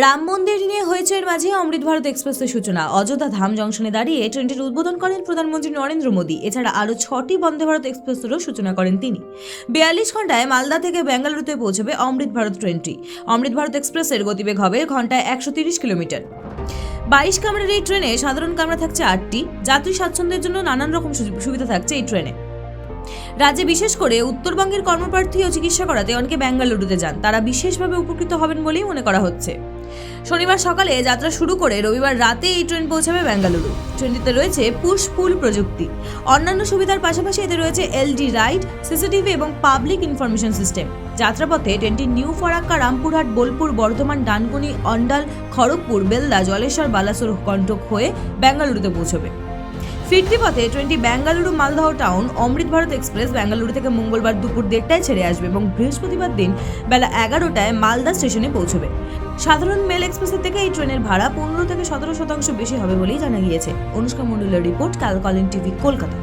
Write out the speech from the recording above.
রাম মন্দির নিয়ে হয়েছে এর মাঝে অমৃত ভারত এক্সপ্রেসের সূচনা। অযোধ্যা ধাম জংশনে দাঁড়িয়ে ট্রেনটির উদ্বোধন করেন প্রধানমন্ত্রী নরেন্দ্র মোদী। এছাড়া আরও ছটি বন্দে ভারত এক্সপ্রেসেরও সূচনা করেন তিনি। বিয়াল্লিশ ঘন্টায় মালদা থেকে বেঙ্গালুরুতে পৌঁছবে অমৃত ভারত ট্রেনটি। অমৃত ভারত এক্সপ্রেসের গতিবেগ হবে ঘন্টায় একশো তিরিশ কিলোমিটার। বাইশ কামরার এই ট্রেনে সাধারণ কামরা থাকছে আটটি। যাত্রী স্বাচ্ছন্দ্যের জন্য নানান রকম সুবিধা থাকছে এই ট্রেনে। রাজ্যে বিশেষ করে উত্তরবঙ্গের কর্মপ্রার্থী ও চিকিৎসা করাতে অনেকে বেঙ্গালুরুতে যান। তারা বিশেষভাবে উপকৃত হবেন বলেই মনে করা হচ্ছে। শনিবার সকালে যাত্রা শুরু করে রবিবার রাতে এই ট্রেন পৌঁছাবে বেঙ্গালুরু। ট্রেনটিতে রয়েছে পুশ পুল প্রযুক্তি। অন্যান্য সুবিধার পাশাপাশি এতে রয়েছে এলডি রাইড সিসিটিভি এবং পাবলিক ইনফরমেশন সিস্টেম যাত্রাপথে ট্রেনটি নিউ ফরাক্কা, রামপুরহাট, বোলপুর, বর্ধমান, ডানকুনি, অন্ডাল, খড়গপুর, বেলদা, জলেশ্বর, বালাসোর কণ্টক হয়ে বেঙ্গালুরুতে পৌঁছবে। ফিরতি পথে ট্রেনটি বেঙ্গালুরু মালদহ টাউন, অমৃত ভারত এক্সপ্রেস বেঙ্গালুরু থেকে মঙ্গলবার দুপুর দেড়টায় ছেড়ে আসবে এবং বৃহস্পতিবার দিন বেলা এগারোটায় মালদা স্টেশনে পৌঁছবে। সাধারণ মেল এক্সপ্রেসের থেকে এই ট্রেনের ভাড়া পনেরো থেকে সতেরো শতাংশ বেশি হবে বলেই জানা গিয়েছে। অনুষ্কা মণ্ডলের রিপোর্ট ক্যালকলিন টিভি, কলকাতা।